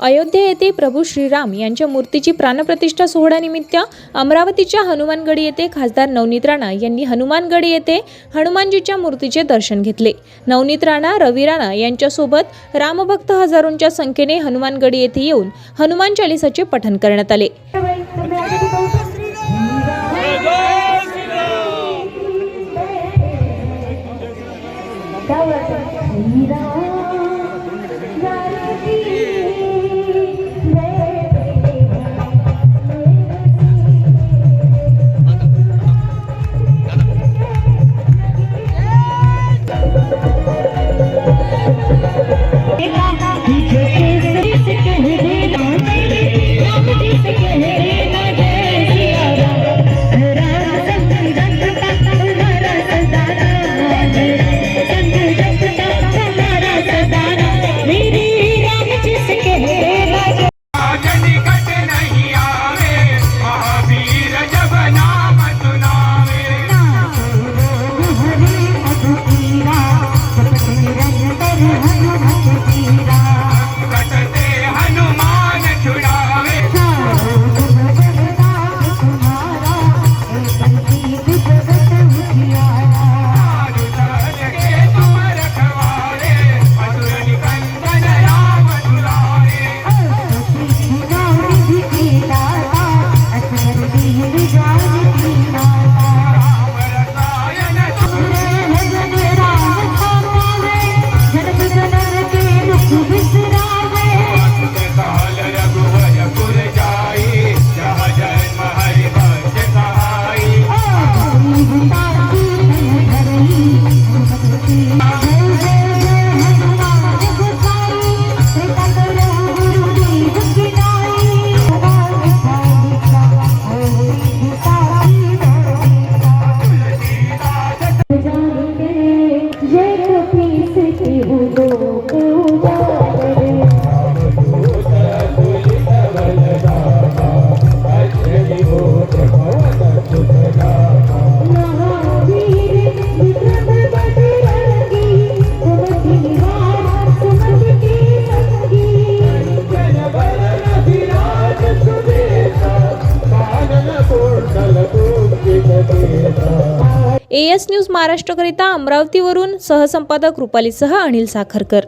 अयोध्या येथे प्रभू श्रीराम यांच्या मूर्तीची प्राणप्रतिष्ठा सोहळ्यानिमित्त अमरावतीच्या हनुमानगडी येथे खासदार नवनीत राणा यांनी हनुमानगडी येथे हनुमानजीच्या मूर्तीचे दर्शन घेतले. नवनीत राणा रवी राणा यांच्यासोबत रामभक्त हजारोंच्या संख्येने हनुमानगडी येथे येऊन हनुमान चालिसाचे पठण करण्यात आले. ए एस न्यूज महाराष्ट्रकरिता अमरावतीवरून सहसंपादक रुपालीसह अनिल साखरकर.